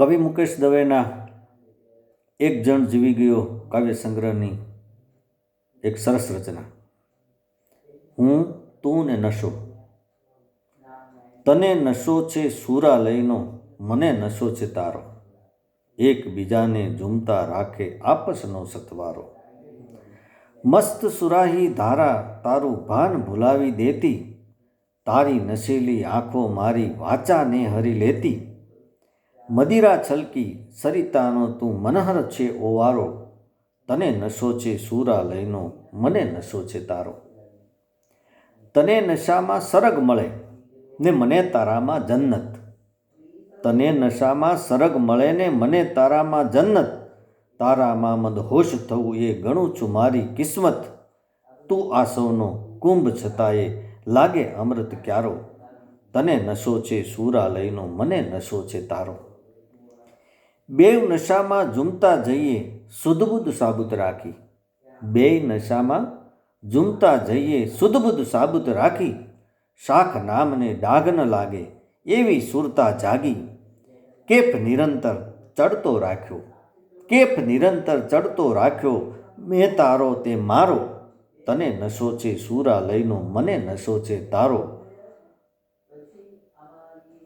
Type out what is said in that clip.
કવિ મુકેશ દવેના એક જણ જીવી ગયો કાવ્ય સંગ્રહની એક સરસ રચના. હું, તું ને નશો. તને નશો છે સુરાલયનો, મને નશો છે તારો. એકબીજાને ઝૂમતા રાખે આપસનો સથવારો. મસ્ત સુરાહી ધારા તારું ભાન ભૂલાવી દેતી, તારી નશેલી આંખો મારી વાચાને હરી લેતી. મદિરા છલકી, સરિતાનો તું મનહર છે ઓવારો તને નશો છે સુરાલયનો, મને નશો છે તારો. તને નશામાં સરગ મળે ને મને તારામાં જન્નત. તને નશામાં સરગ મળે ને મને તારામાં જન્નત. તારામાં મદહોશ થવું એ ગણું છું મારી કિસ્મત. તું આસવનો કુંભ છતાંય લાગે અમૃત ક્યારો. તને નશો છે સુરાલયનો, મને નશો છે તારો. બેવ નશામાં ઝૂમતા જઈએ સુધબુદ્ધ સાબુત રાખી. બે નશામાં ઝૂમતા જઈએ સુધબુદ્ધ સાબુત રાખી. શાખ નામને ડાઘ ન લાગે, એવી સુરતા જાગી. કેફ નિરંતર ચડતો રાખ્યો. કેફ નિરંતર ચડતો રાખ્યો, મેં તારો તે મારો. તને નશો છે સુરા લઈનો, મને નશો છે તારો.